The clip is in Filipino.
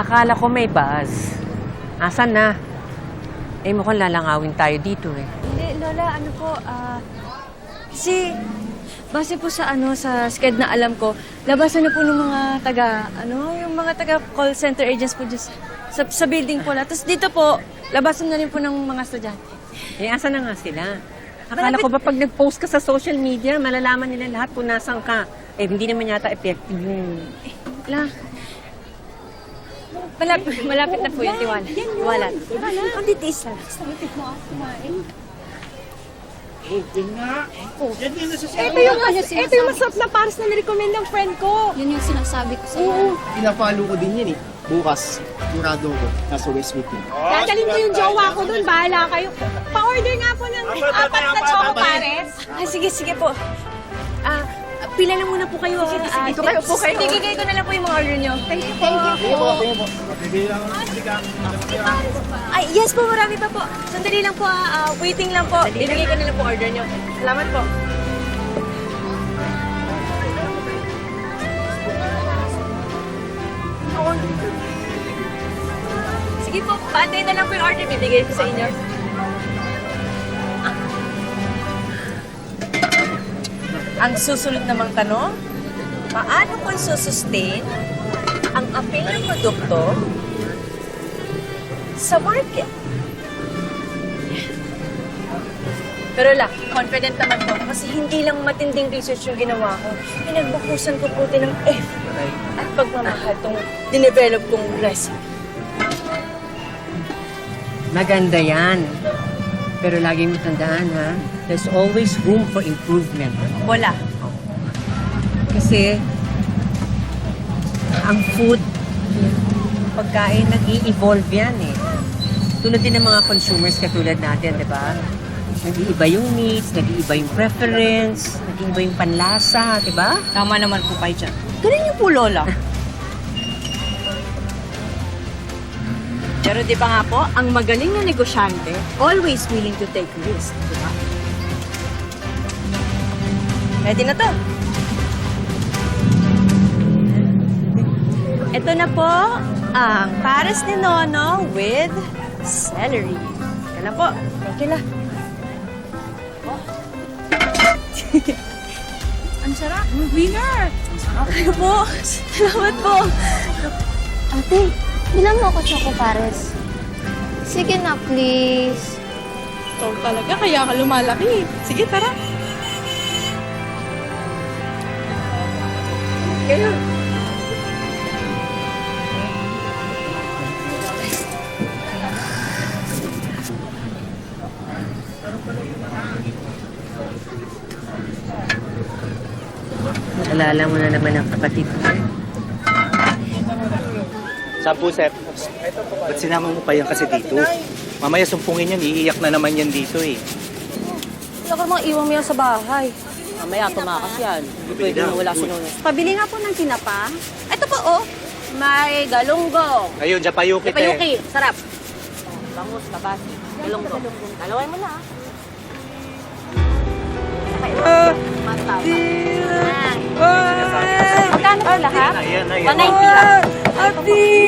Akala ko may buzz. Asan na? Eh, mukhang lalangawin tayo dito eh. Hindi, Lola, ano po, ah... si... Base po sa ano, sa sked na alam ko, labasan na po ng mga taga, ano, yung mga taga call center agents po dyan sa, sa, sa building po. Tapos dito po, labasan na rin po ng mga estudyante. Eh, asan na nga sila? Akala ko ba pag nag-post ka sa social media, malalaman nila lahat kung nasan ka. Eh, hindi naman yata effective yung... La, malapit, malapit na po yung tiwala. Tiwala. Ang titis na. Ito yung, mas, ito yung masarap na pares na nirecommend ng friend ko. Yun yung sinasabi ko sa'yo. Pinapalo ko din yan eh. Bukas, murado ko, nasa West Meeting. Dadalhin ko yung jowa ko dun, bahala kayo. Pa-order nga po ng apat na choco pares. Ah, sige, sige po. Ah, pila na muna po kayo. Sige, sige. Dito kayo po kayo. Bigay ko na lang po yung mga order nyo. Thank you, thank you po. Ay, yes po, marami pa po. Sandali lang po, ah, ah, waiting lang po. Ibigay ko na lang po order nyo. Salamat po. Sige po, paantay na lang po yung order. Bibigay ko sa inyo. Ang susunod namang tanong, paano ko susustain ang apel ng produkto sa market? Pero la, confident naman po kasi hindi lang matinding research yung ginawa ko. Pinagbukusan ko po din ng effort at pagmamahal tong dinevelop kong recipe. Maganda yan. Pero lagi mo tandaan, ha? There's always room for improvement. Wala. Kasi, ang food, pagkain, nag evolve yan eh. Tulad din ng mga consumers katulad natin, di ba? Nag-iiba yung needs, nag-iiba yung preference, nag-iiba yung panlasa, di ba? Tama naman po kayo dyan. Ganun yung po, Lola. Pero di ba nga po, ang magaling na negosyante, always willing to take risk, di ba? Ready na to? Ito na po ang pares ni Nono with celery. Na po. Thank you la. Ang sarap! Winner! Ano po? Salamat po! Ate, bilang mo ako choco pares. Sige na, please. Ikaw talaga, kaya ka lumalaki. Sige, tara. Alala mo na naman ang kapatid mo. Sampu, Sep. Ba't sinama mo pa yan kasi dito? Mamaya sumpungin yan, iiyak na naman yan dito eh. Wala ka mga iwan mo yan sa bahay. Mamaya tumakas yan. Hindi pwede na wala si Nono. Pabili nga po ng tinapa. Ito po, oh. May galunggong. Ayun, Japayuki, te. Payuki. Sarap. Bangus, kabasi. Galunggong. Dalawin mo na, ah. Matapa. Magkano po lahat? Ayan, ayan. 190 lang. Ate!